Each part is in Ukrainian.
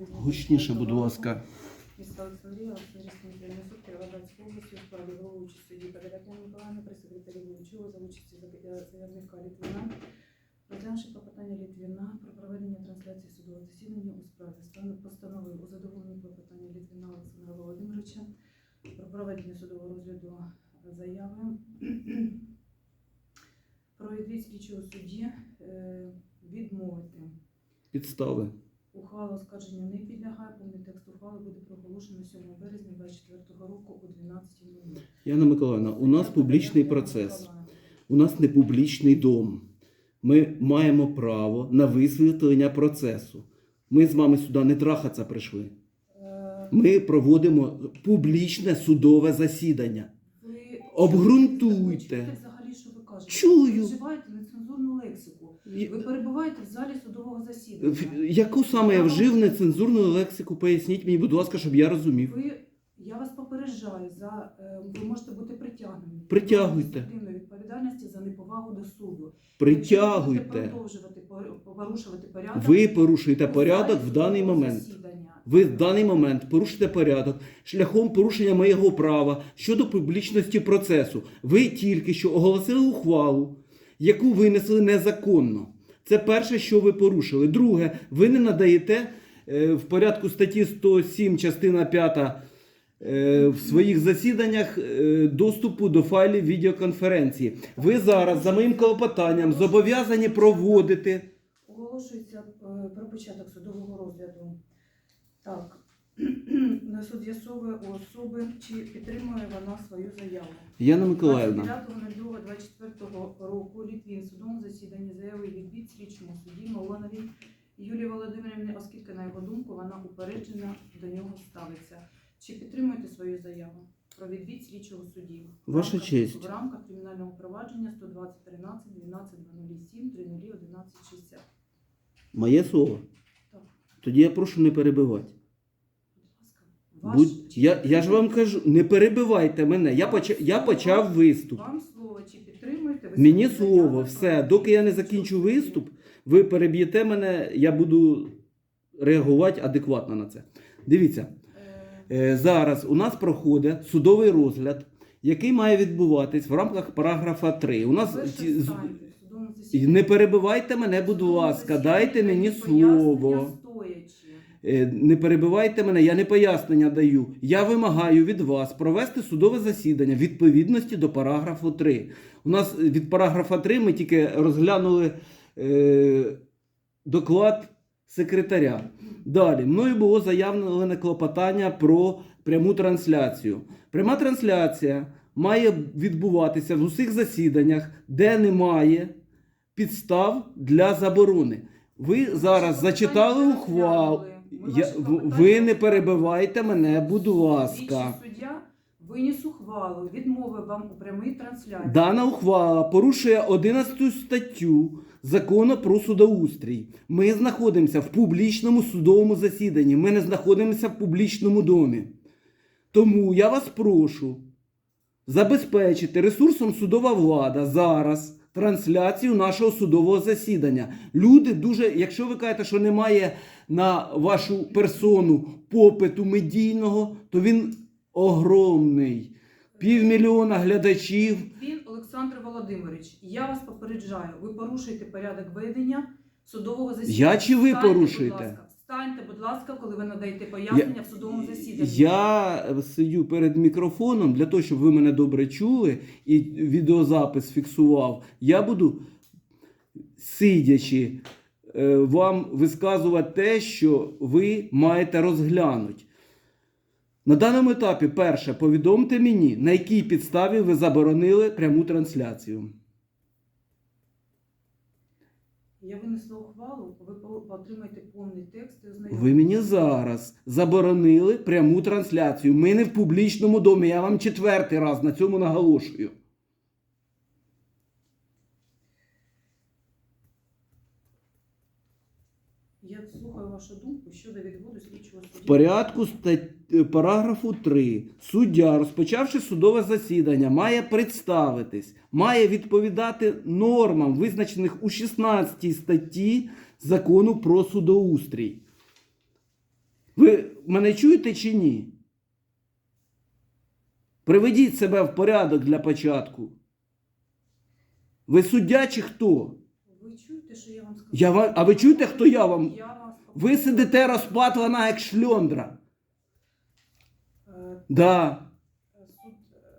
Гучніше, будь ласка. Міста Олександрія, Олександрійський міськрайонний суд Кіровоградської області у справі головуючої судді Подоляка Миколаївни, прес-секретарі за участі заявника Літвіна, розглянувши клопотання Літвіна про проведення трансляції судового засідання у справі стану постановою у задоволенні клопотання Літвіна Олександра Володимировича про проведення судового розгляду заяви про відвід слідчого судді е, відмовити. Підстави. Ухвала оскарження не підлягає. Повний текст ухвали буде проголошено 7 березня 2024 року о 12.00. Яна Миколаївна, у нас публічний процес. У нас не публічний дом. Ми маємо право на висвітлення процесу. Ми з вами сюди не трахаться прийшли. Е, Ми проводимо публічне судове засідання. Ви Обґрунтуйте. Чуєте взагалі, що ви кажете? Чую. Ви вживаєте нецензурну лексику. Ви перебуваєте в залі судового засідання. Яку саме я вжив нецензурну лексику? Поясніть мені, будь ласка, щоб я розумів. Ви, я вас попереджаю, за, е, ви можете бути притягнені. Притягуйте. адміністративної відповідальності за неповагу до суду. Притягуйте. Ви будете продовжувати порушувати порядок. Ви порушуєте порядок в даний момент. засідання. Ви в даний момент порушите порядок шляхом порушення моєго права щодо публічності процесу. Ви тільки що оголосили ухвалу, яку винесли незаконно. Це перше, що ви порушили. Друге, ви не надаєте е, в порядку статті 107, частина 5 е, в своїх засіданнях е, доступу до файлів відеоконференції. Ви зараз за моїм клопотанням зобов'язані проводити. Оголошується про початок судового розгляду. Так. На суд з'ясовує у особи, чи підтримує вона свою заяву. Яна Миколаївна. 29.02.24 року Літвін в судовому засіданні заявив відбід слідчому судді Малоновій Юлії Володимирівні, оскільки, на його думку, вона упереджена до нього ставиться. Чи підтримуєте свою заяву про відбід слідчого судді? Ваша рамках- честь. В рамках кримінального провадження 120 13 12 207 30 11 60. Моє слово. Так. Тоді я прошу не перебивати. Будь. Будь... Я, я ж вам кажу, не перебивайте мене. Я, поч... я почав виступ. Вам слово, чи підтримуєте ви Мені слово, все. Доки я не закінчу виступ, ви переб'єте мене, я буду реагувати адекватно на це. Дивіться, Е, е, зараз у нас проходить судовий розгляд, який має відбуватись в рамках параграфа 3. У нас ви ці- ж з- станьте в судовому засіданні. не перебивайте мене, будь ласка, дайте мені слово. Е, Не перебивайте мене, я не пояснення даю. Я вимагаю від вас провести судове засідання відповідності до параграфу 3. У нас е, від параграфа 3 ми тільки розглянули е, доклад секретаря. Далі, мною було заявлене клопотання про пряму трансляцію. Пряма трансляція має відбуватися в усіх засіданнях, де немає підстав для заборони. Ви зараз зачитали клопотання ухвал. розглянули. Ми Я, ваші в- клопотання ви не перебивайте мене, будь ласка. Слідчий суддя виніс ухвалу, відмовив вам у прямій трансляції. Дана ухвала порушує 11 статтю закону про судоустрій. Ми знаходимося в публічному судовому засіданні. Ми не знаходимося в публічному домі. Тому я вас прошу забезпечити ресурсом судова влада зараз трансляцію нашого судового засідання. Люди дуже, якщо ви кажете, що немає на вашу персону попиту медійного, то він огромний. Півмільйона глядачів. Він Олександр Володимирович, я вас попереджаю, ви порушуєте порядок ведення судового засідання. Я чи ви Встаньте, порушуєте? Будь ласка, встаньте, будь ласка, коли ви надаєте пояснення в судовому засіданні. Я сидю перед мікрофоном для того, щоб ви мене добре чули і відеозапис фіксував. Я буду сидячи е, вам висказувати те, що ви маєте розглянути. На даному етапі, перше, повідомте мені, на якій підставі ви заборонили пряму трансляцію. Я винесла ухвалу, ви отримаєте повний текст і. Ви мені зараз заборонили пряму трансляцію. Ми не в публічному домі. Я вам четвертий раз на цьому наголошую. Я слухаю вашу думку щодо відводу слідчого судді. В порядку стат... е, параграфу 3 суддя, розпочавши судове засідання, має представитись, має відповідати нормам, визначених у 16 статті закону про судоустрій. Ви мене чуєте чи ні? Приведіть себе в порядок для початку. Ви суддя чи хто? Ви чуєте, що я вам сказала? Я вам- а ви чуєте, хто я вам? Я вас Ви сидите розпатлана як шльондра. Е, Да. Суд,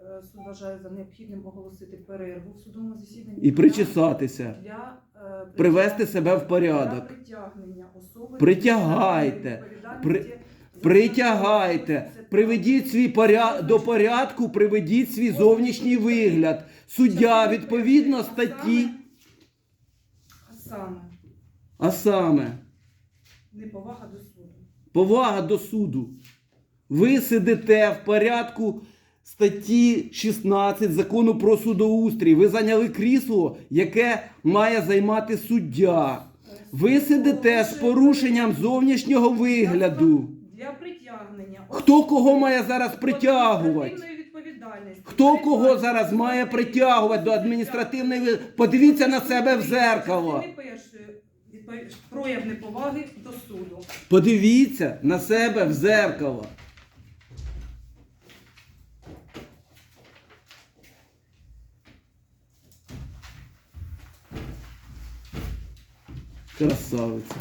е, суд вважає за необхідним оголосити перерву в судовому засіданні І причесатися. для е, Привести себе в порядок. для притягнення особи Притягайте. відповідальності за Притягайте, це приведіть свій поря... до порядку, приведіть свій зовнішній вигляд. Суддя відповідно статті, А саме а саме неповага до суду. повага до суду. Ви сидите в порядку статті 16 закону про судоустрій. Ви зайняли крісло, яке має займати суддя. Ви сидите з порушенням зовнішнього вигляду. для притягнення Хто кого має зараз притягувати? відповідальності. Хто кого зараз має притягувати до адміністративної Подивіться на себе в зеркало. Прояв неповаги до суду. Подивіться на себе в зеркало. Красавиця.